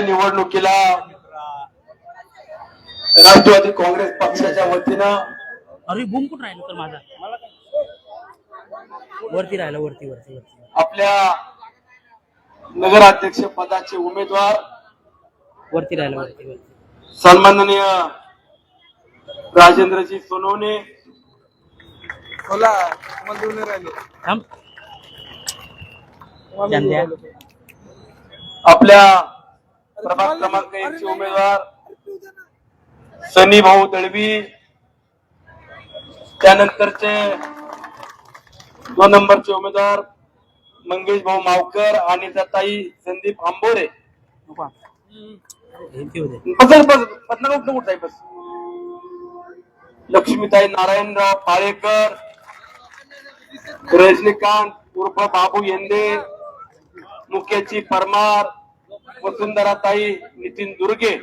निवडणुकीला राष्ट्रवादी काँग्रेस पक्षाच्या वतीनं अरे बूम कुठं राहिलं तर माझा? वरती राहिला वरती वरती वरती. आपल्या नगराध्यक्ष पदाचे उमेदवार वरती राहिला वरती वरती. सन्माननीय राजेंद्रजी सोनवणे. बोला. राहिले. आपल्या प्रभाग क्रमांक एक चे उमेदवार सनी भाऊ दळवी त्यानंतरचे दोन नंबरचे उमेदवार मंगेश भाऊ मावकर आणि ताई संदीप आंबोरे. हे बस लक्ष्मीताई नारायणराव पाळेकर रजनीकांत उर्फ बाबू येंदे मुख्याची परमार वसुंधराताई नितीन दुर्गे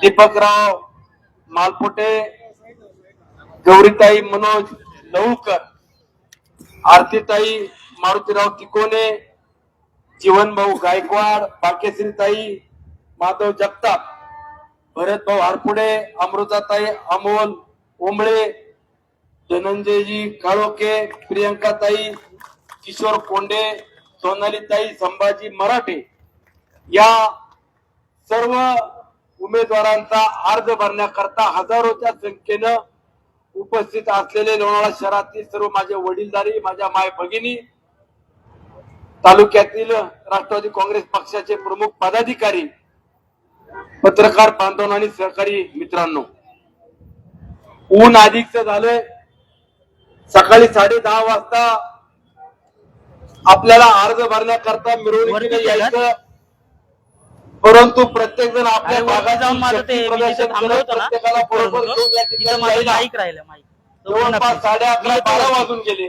दीपकराव मालपोटे गौरीताई मनोज लवकर आरतीताई मारुतीराव तिकोने जीवनभाऊ गायकवाड बाकेश्रीताई माधव जगताप भरतभाऊ हारपुडे अमृताताई अमोल ओंबळे धनंजयजी काळोके प्रियंकाताई किशोर कोंडे सोनालीताई संभाजी मराठे या सर्व उमेदवारांचा अर्ज भरण्याकरता हजारोच्या संख्येनं उपस्थित असलेले लोणावळा शहरातील सर्व माझे वडीलधारी माझ्या माय भगिनी तालुक्यातील राष्ट्रवादी काँग्रेस पक्षाचे प्रमुख पदाधिकारी पत्रकार बांधव आणि सहकारी मित्रांनो. ऊन अधिकच झालंय. सकाळी साडे दहा वाजता आपल्याला अर्ज भरण्याकरता मिरवणुकीने वरती यायचं. परंतु प्रत्येक जण आपल्या अरे वरती भागाची जाऊन माझं ते शक्ती मी प्रदर्शन जिथं थांबलो करत होतो ना प्रत्येकाला बरोबर तिथं घेऊन या ठिकाणी माझं यायला. माईक राहिलं माईक. जवळपास साडे अकरा बारा वाजून गेले.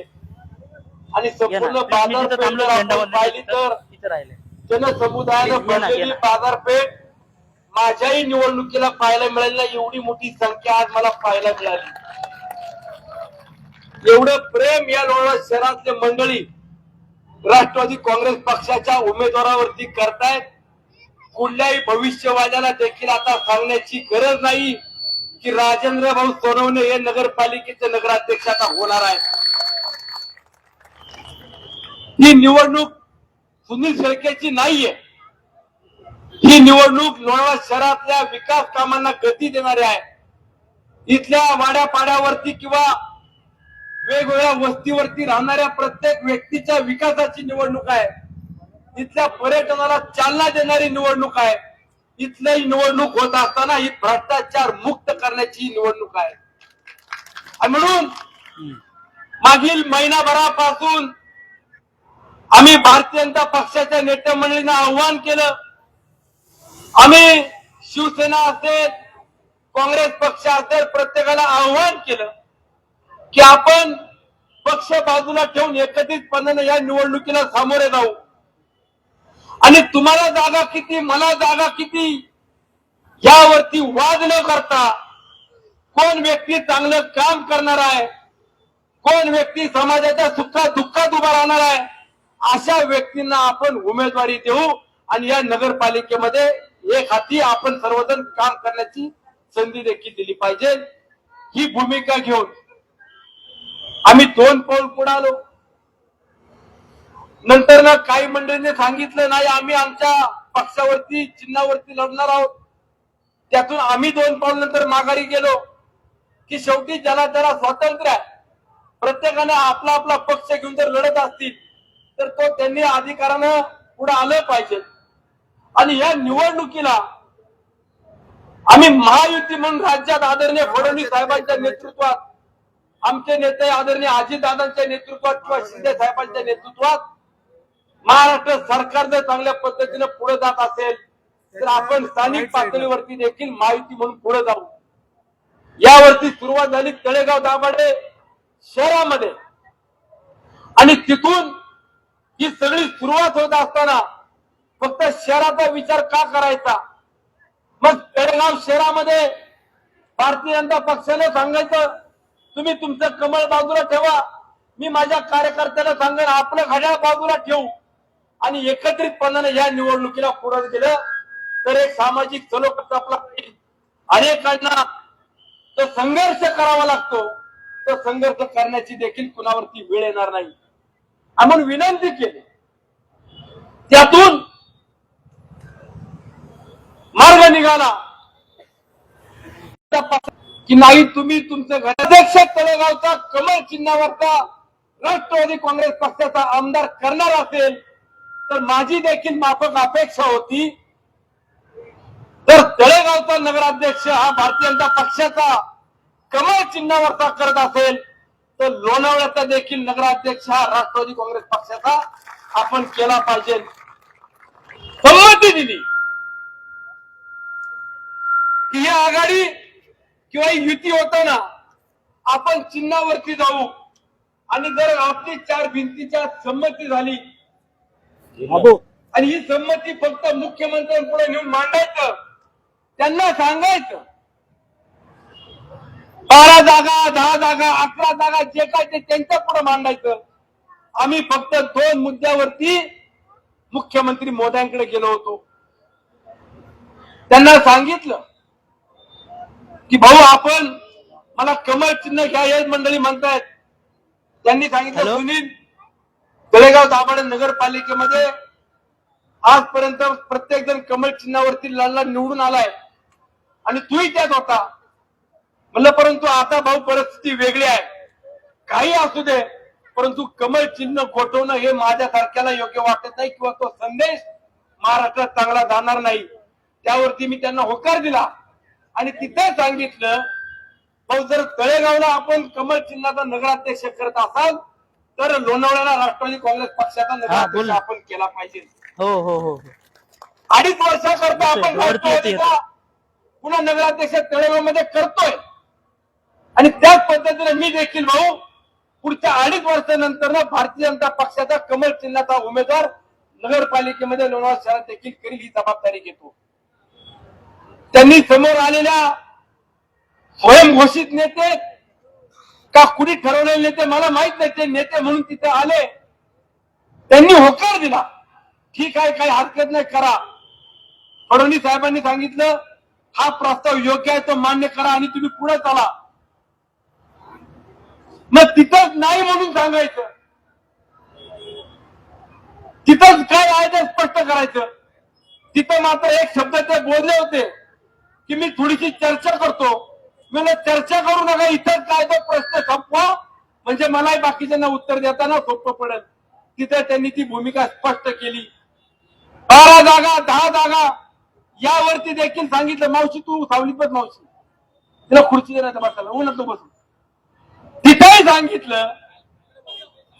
आणि संपूर्ण बाजारपेठ आपण पाहिली तर तिथं राहिले. जनसमुदायानं ये ना, ये भरलेली ना. बाजारपेठ माझ्याही निवडणुकीला पाहायला मिळाली नाही. एवढी मोठी संख्या आज मला पाहायला मिळाली. एवढं प्रेम या लोणावळा शहरातले मंडळी राष्ट्रवादी काँग्रेस पक्षाच्या उमेदवारावरती करतायत. कुठल्याही भविष्यवाद्याला देखील आता सांगण्याची गरज नाही की राजेंद्र भाऊ सोनवणे हे नगरपालिकेचे नगराध्यक्ष आता होणार आहे ही निवडणूक सुनील शेळकेची नाहीये. ही निवडणूक लोणावळा शहरातल्या विकास कामांना गती देणारी आहे. इथल्या वाड्यापाड्यावरती किंवा वेगवेगळ्या वस्तीवरती राहणाऱ्या प्रत्येक व्यक्तीच्या विकासाची निवडणूक आहे. इथल्या पर्यटनाला चालना देणारी निवडणूक आहे. इथली निवडणूक होत असताना ही भ्रष्टाचार मुक्त करण्याची निवडणूक आहे. आणि म्हणून मागील महिनाभरापासून आम्ही भारतीय जनता पक्षाच्या नेते मंडळींना आव्हान केलं. आम्ही शिवसेना असेल काँग्रेस पक्ष असेल प्रत्येकाला आव्हान केलं. की आपण पक्ष बाजूला ठेवून एकत्रितपणाने या निवडणुकीला सामोरे जाऊ. आणि तुम्हाला जागा किती मला जागा किती यावरती वाद न करता कोण व्यक्ती चांगलं काम करणार आहे कोण व्यक्ती समाजाच्या सुखात दुःखात उभा राहणार आहे अशा व्यक्तींना आपण उमेदवारी देऊ आणि या नगरपालिकेमध्ये एक हाती आपण सर्वजण काम करण्याची संधी देखील दिली पाहिजे. ही भूमिका घेऊन आम्ही दोन पाऊल पुढालो. आलो नंतर ना काही मंडळींनी सांगितलं नाही आम्ही आमच्या पक्षावरती चिन्हावरती लढणार आहोत. त्यातून आम्ही दोन पाऊल नंतर माघारी गेलो. की शेवटी ज्याला त्याला स्वातंत्र्य आहे प्रत्येकाने आपला आपला पक्ष घेऊन जर लढत असतील तर तो त्यांनी अधिकारानं पुढे आलं पाहिजे. आणि या निवडणुकीला आम्ही महायुती म्हणून राज्यात आदरणीय फडणवीस साहेबांच्या नेतृत्वात आमचे नेते आदरणीय अजितदादांच्या नेतृत्वात किंवा शिंदे साहेबांच्या नेतृत्वात महाराष्ट्र सरकार जर चांगल्या पद्धतीने पुढे जात असेल तर आपण स्थानिक पातळीवरती देखील माहिती म्हणून पुढे जाऊ. यावरती सुरुवात झाली तळेगाव दाभाडे शहरामध्ये. आणि तिथून ही सगळी सुरुवात होत असताना फक्त शहराचा विचार का करायचा? मग तळेगाव शहरामध्ये भारतीय जनता पक्षाने सांगायचं तुम्ही तुमचं कमळ बाजूला ठेवा. मी माझ्या कार्यकर्त्याला सांगेन आपलं घड्याळ बाजूला ठेवू. आणि एकत्रितपणाने या निवडणुकीला पुढे गेलं तर एक सामाजिक सलोकच आपला अनेकांना तर संघर्ष करावा लागतो. तर संघर्ष करण्याची देखील कुणावरती वेळ येणार नाही. आपण विनंती केली. त्यातून मार्ग निघाला. की नाही तुम्ही तुमचं घराध्यक्ष तळेगावचा कमळ चिन्हावरचा राष्ट्रवादी काँग्रेस पक्षाचा आमदार करणार असेल तर माझी देखील माफक अपेक्षा होती. तर तळेगावचा नगराध्यक्ष हा भारतीय जनता पक्षाचा कमळ चिन्हावरचा करत असेल तर लोणावळ्याचा देखील नगराध्यक्ष हा राष्ट्रवादी काँग्रेस पक्षाचा आपण केला पाहिजे. संमती दिली. की ही आघाडी किंवा ही युती होताना आपण चिन्हावरती जाऊ. आणि जर आपली चार भिंतीच्या संमती झाली आणि ही संमती फक्त मुख्यमंत्र्यांपुढे नेऊन मांडायचं त्यांना सांगायचं. बारा जागा दहा जागा अकरा जागा जे काय ते त्यांच्या पुढे मांडायचं. आम्ही फक्त दोन मुद्द्यावरती मुख्यमंत्री मोदयांकडे गेलो होतो. त्यांना सांगितलं की भाऊ आपण मला कमळ चिन्ह घ्या हे मंडळी म्हणतायत. त्यांनी सांगितलं? सुनील तळेगाव दाभाडे नगरपालिकेमध्ये आजपर्यंत प्रत्येक जण कमळ चिन्हावरती लढला निवडून आलाय. आणि तूही त्यात होता. म्हणलं परंतु आता भाऊ परिस्थिती वेगळी आहे. काही असू दे परंतु कमळ चिन्ह गोठवणं हे माझ्यासारख्याला योग्य वाटत नाही किंवा तो संदेश महाराष्ट्रात चांगला जाणार नाही. त्यावरती मी त्यांना होकार दिला. आणि तिथे सांगितलं भाऊ जर तळेगावला आपण कमळ चिन्हाचा नगराध्यक्ष करत असाल तर लोणावळ्याला राष्ट्रवादी काँग्रेस पक्षाचा नगराध्यक्ष. आपण केला पाहिजे. हो हो हो हो. अडीच वर्षाकरता आपण राष्ट्रवादीचा पुन्हा नगराध्यक्ष तळेगावमध्ये करतोय? आणि त्याच पद्धतीने मी देखील भाऊ पुढच्या अडीच वर्षानंतर ना भारतीय जनता पक्षाचा कमल चिन्हाचा उमेदवार नगरपालिकेमध्ये लोणावळा शहरात देखील करील ही जबाबदारी घेतो. त्यांनी समोर आलेल्या स्वयंघोषित नेते का कुणी ठरवलेले नेते मला माहीत नाही. ते नेते म्हणून तिथे आले. त्यांनी होकार दिला. ठीक आहे काही हरकत नाही करा. फडणवीस साहेबांनी सांगितलं हा प्रस्ताव योग्य आहे तो मान्य करा आणि तुम्ही पुढे चला. मग तिथंच नाही म्हणून सांगायचं. तिथंच काय आहे ते स्पष्ट करायचं. तिथं मात्र एक शब्द ते बोलले होते. की मी थोडीशी चर्चा करतो. मला चर्चा करू नका इथं काय तो प्रश्न संपवा. म्हणजे मलाही बाकीच्यांना उत्तर देताना सोपं पडेल. तिथे त्यांनी ती भूमिका स्पष्ट केली. बारा जागा दहा जागा. यावरती देखील सांगितलं मावशी तू सावलीत बस मावशी. तिला खुर्ची दे बसायला. उन्हात तू बसू. तिथेही सांगितलं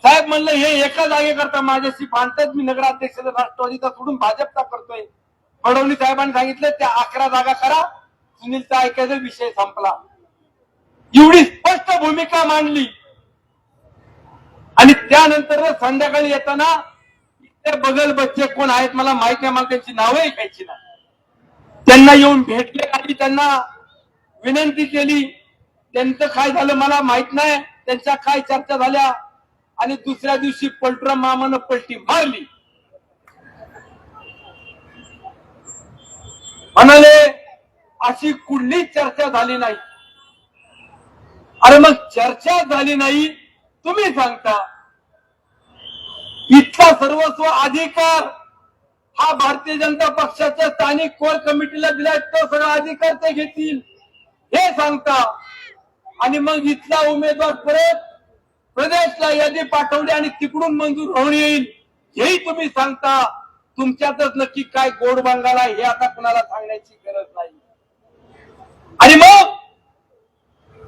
साहेब म्हणलं हे एका जागेकरता माझ्याशी भांडतात. मी नगराध्यक्ष राष्ट्रवादीचा सोडून भाजपचा करतोय. फडणवीस साहेबांनी सांगितलं त्या अकरा जागा करा. सुनीलचा ऐकायचा विषय संपला. एवढी स्पष्ट भूमिका मांडली. आणि त्यानंतर संध्याकाळी येताना ते बगल बच्चे कोण आहेत मला माहीत नाही मला त्यांची नावं ऐकायची नाही. त्यांना येऊन भेटले आणि त्यांना विनंती केली त्यांचं काय झालं मला माहीत नाही त्यांच्या काय चर्चा झाल्या? आणि दुसऱ्या दिवशी पलटरा मामानं पलटी मारली. म्हणाले अशी कुठलीच चर्चा झाली नाही. अरे मग चर्चा झाली नाही तुम्ही सांगता. इतका सर्वस्व अधिकार हा भारतीय जनता पक्षाच्या स्थानिक कोर कमिटीला दिलाय तो सगळा अधिकार ते घेतील. हे सांगता. आणि मग इथला उमेदवार परत प्रदेशला यादी पाठवली आणि तिकडून मंजूर होऊन येईल. हेही तुम्ही सांगता. तुमच्यातच नक्की काय गोड बांगाला हे आता कुणाला सांगण्याची गरज नाही. आणि मग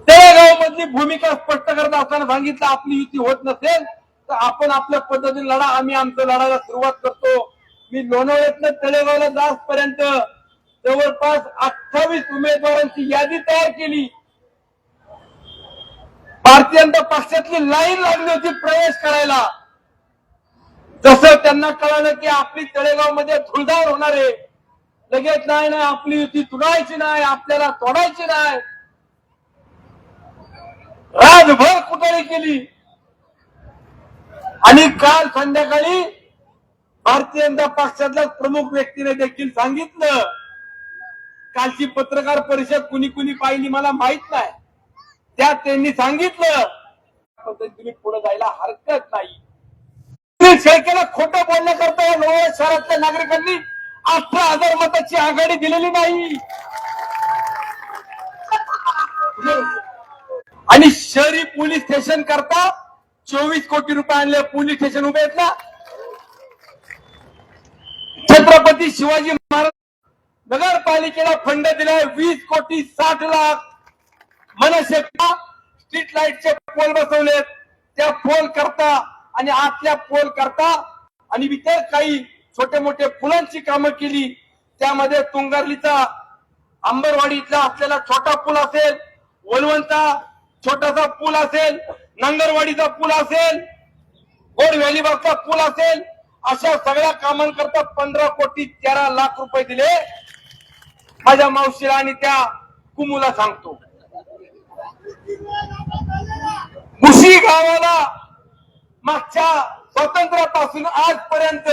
तळेगाव मधली भूमिका स्पष्ट करत असताना सांगितलं आपली युती होत नसेल तर आपण आपल्या पद्धतीने लढा आम्ही आमचं लढायला सुरुवात करतो. मी लोणावळ्यातनं तळेगावला जासपर्यंत जवळपास अठ्ठावीस उमेदवारांची यादी तयार केली. भारतीय जनता पक्षातली लाईन लागली होती प्रवेश करायला. जसं त्यांना कळालं की आपली तळेगावमध्ये धुळधार होणार आहे. लगेच नाही नाही आपली युती तुडायची नाही आपल्याला तोडायची नाही. राजभर कुठे केली आणि काल संध्याकाळी भारतीय जनता पक्षातल्या प्रमुख व्यक्तीने देखील सांगितलं कालची पत्रकार परिषद कुणी कुणी पाहिली मला माहीत नाही. त्यात त्यांनी सांगितलं पद्धतीने पुढे जायला हरकत नाही. शेळकेला खोटं बोलण्याकरता या लोहा शहरातल्या नागरिकांनी अठरा हजार मताची आघाडी दिलेली नाही. आणि शहरी पोलीस स्टेशन करता चोवीस कोटी रुपये आणले पोलीस स्टेशन उभे आहेत ना? छत्रपती शिवाजी महाराज नगरपालिकेला फंड दिलाय वीस कोटी साठ लाख. मनसे स्ट्रीट लाईटचे पोल बसवलेत. त्या पोल करता आणि आतल्या पोल करता आणि इतर काही छोटे मोठे फुलांची कामं केली. त्यामध्ये तुंगारलीचा अंबरवाडी इथला असलेला छोटा पूल असेल वलवंता छोटासा पूल असेल नंगरवाडीचा पूल असेल गोड व्हॅलीबागचा पूल असेल अशा सगळ्या कामांकरता पंधरा कोटी तेरा लाख रुपये दिले. माझ्या मावशीला आणि त्या कुमुला सांगतो. मुशी गावाला मागच्या स्वातंत्र्यापासून आजपर्यंत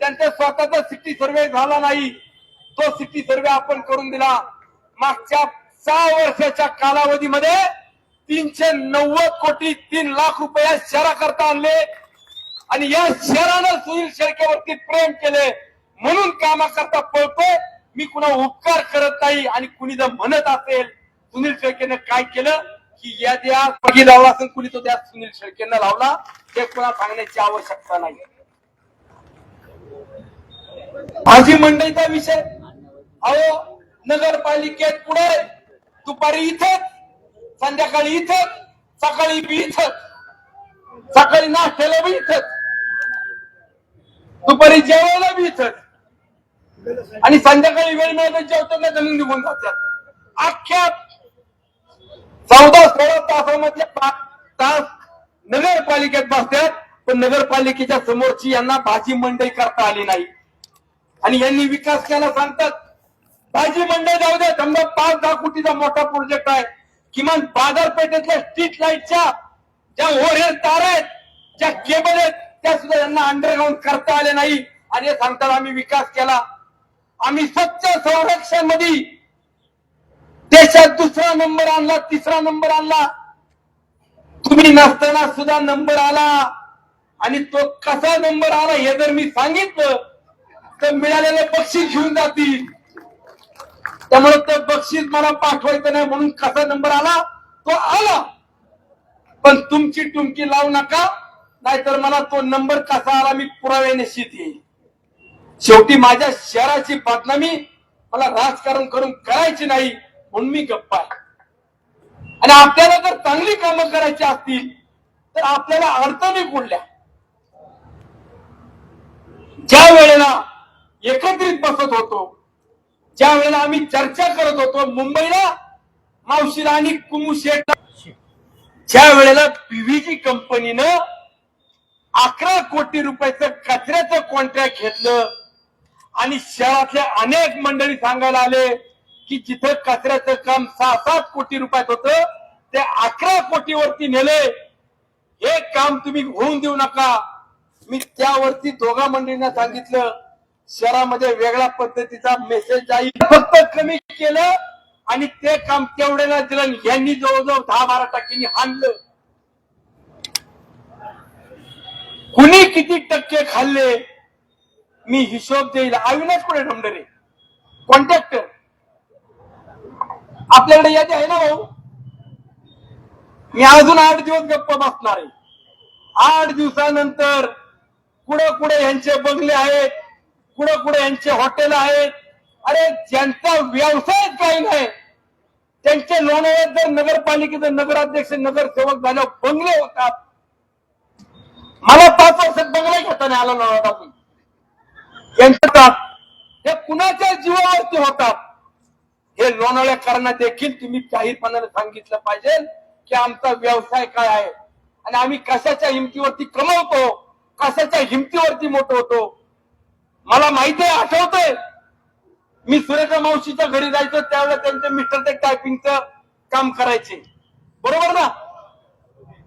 त्यांचा स्वतःचा सिटी सर्वे झाला नाही. तो सिटी सर्वे आपण करून दिला. मागच्या सहा वर्षाच्या कालावधीमध्ये तीनशे नव्वद कोटी तीन लाख रुपये शहराकरता आणले. आणि या शहरानं सुनील शेळकेवरती प्रेम केले. म्हणून कामाकरता पळतोय. मी कुणा उपकार करत नाही आणि कुणी जर म्हणत असेल सुनील शेळकेनं काय केलं? की या द्या पगी लावला असेल कुणी तो त्या सुनील शेळकेनं लावला हे कुणा सांगण्याची आवश्यकता नाही भाजी मंडईचा विषय. अहो नगरपालिकेत पुढे दुपारी इथं संध्याकाळी इथं सकाळी बी इथं सकाळी नाश्त्याला बी इथंच दुपारी जेवायला बी इथंच आणि संध्याकाळी वेळ मिळाला जेवताना घरी निघून जातात अख्ख्या चौदा सोळा तासामध्ये पाच तास नगरपालिकेत बसतात पण नगरपालिकेच्या समोरची यांना भाजी मंडई करता आली नाही. आणि यांनी विकास केला सांगतात. भाजी मंडळ जाऊ दे समजा पाच दहा कोटीचा मोठा प्रोजेक्ट आहे. किमान बाजारपेठेतल्या स्ट्रीट लाईटच्या ज्या ओव्हरहेड तार आहेत ज्या केबल आहेत त्या सुद्धा यांना अंडरग्राऊंड करता आले नाही. आणि हे सांगतात आम्ही विकास केला. आम्ही स्वच्छ संरक्षणमध्ये देशात दुसरा नंबर आणला तिसरा नंबर आणला. तुम्ही नसताना सुद्धा नंबर आला. आणि तो कसा नंबर आला हे जर मी सांगितलं तर मिळालेले बक्षीस घेऊन जातील. त्यामुळे ते बक्षीस मला पाठवायचं नाही म्हणून कसा नंबर आला तो आला. पण तुमची टुमकी लावू नका नाहीतर मला तो नंबर कसा आला मी पुराव्याने निश्चित येईल शेवटी माझ्या शहराची बदनामी मला राजकारण करून करायची नाही म्हणून मी गप्पा आहे. आणि आपल्याला जर चांगली कामं करायची असतील तर आपल्याला अडचणी कुठल्या? ज्या वेळेला एकत्रित बसत होतो. ज्या वेळेला आम्ही चर्चा करत होतो मुंबईला मावशीला आणि कुमू शेठ ज्या वेळेला पीव्हीजी कंपनीनं अकरा कोटी रुपयाचं कचऱ्याचं कॉन्ट्रॅक्ट घेतलं आणि शहरातल्या अनेक मंडळी सांगायला आले की जिथं कचऱ्याचं काम सहा सात कोटी रुपयात होतं ते अकरा कोटीवरती नेले. हे काम तुम्ही होऊन देऊ नका. मी त्यावरती दोघा मंडळींना सांगितलं शहरामध्ये वेगळ्या पद्धतीचा मेसेज जाईल फक्त कमी केलं आणि ते काम तेवढ्याला दिलं यांनी जवळजवळ दहा बारा टक्क्यांनी हाणलं. कुणी किती टक्के खाल्ले मी हिशोब देईल. अविनाश कुठे ढमडरे कॉन्ट्रॅक्टर आपल्याकडे यादी आहे ना भाऊ? मी अजून आठ दिवस गप्प बसणार आहे. आठ दिवसानंतर कुठे कुठे यांचे बंगले आहेत? कुठं कुठे यांचे हॉटेल आहेत. अरे ज्यांचा व्यवसायच काही नाही. त्यांचे लोणावळ्यात जर नगरपालिकेचे नगराध्यक्ष नगरसेवक झाल्यावर बंगले होतात. मला पाच वर्षात बंगला घेताना नाही आला लोणावळ्यातून यांच्या हे कुणाच्या जीवावरती होतात? हे लोणावळ्याकरांना देखील तुम्ही जाहीरपणाने सांगितलं पाहिजे की आमचा व्यवसाय काय आहे. आणि आम्ही कशाच्या हिमतीवरती कमवतो? कशाच्या हिमतीवरती मोठं होतो? मला माहिती आहे आठवतंय. मी सुरेश मावशीच्या घरी जायचो त्यावेळेला त्यांचे मिस्टर ते टायपिंगच काम करायचे. बरोबर ना?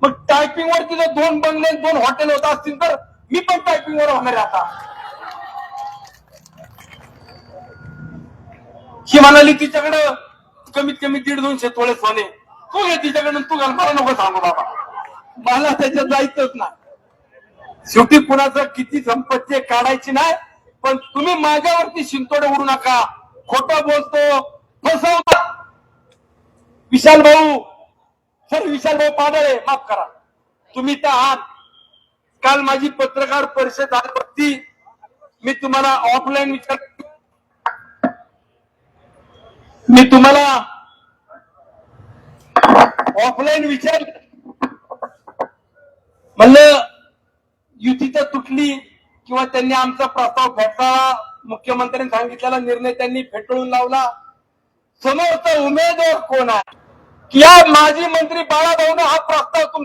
मग टायपिंग वर तिथे दोन बंगले दोन हॉटेल होत असतील तर मी पण टायपिंग वर होणार आता. ही म्हणाली तिच्याकडं कमीत कमी दीड दोनशे तोळे सोने तू घे तिच्याकडून तू घाल मला नको सांगू बाबा. मला त्याच्यात जायचंच ना शेवटी कुणाचं किती संपत्ती काढायची नाही पण तुम्ही माझ्यावरती शिंतोडे उडू नका. खोट बोलतो. फसवतो विशाल भाऊ. सर विशाल भाऊ पाडळे माफ करा. तुम्ही तर आहात. काल माझी पत्रकार परिषद झाली होती मी तुम्हाला ऑफलाईन विचार मी तुम्हाला ऑफलाईन विचार म्हणलं युती तर तुटली किंवा त्यांनी आमचा प्रस्ताव फेटाळला मुख्यमंत्र्यांनी सांगितलेला निर्णय त्यांनी फेटाळून लावला. समोरचा उमेदवार कोण आहे? की या माजी मंत्री बाळाभाऊन हा प्रस्ताव तुम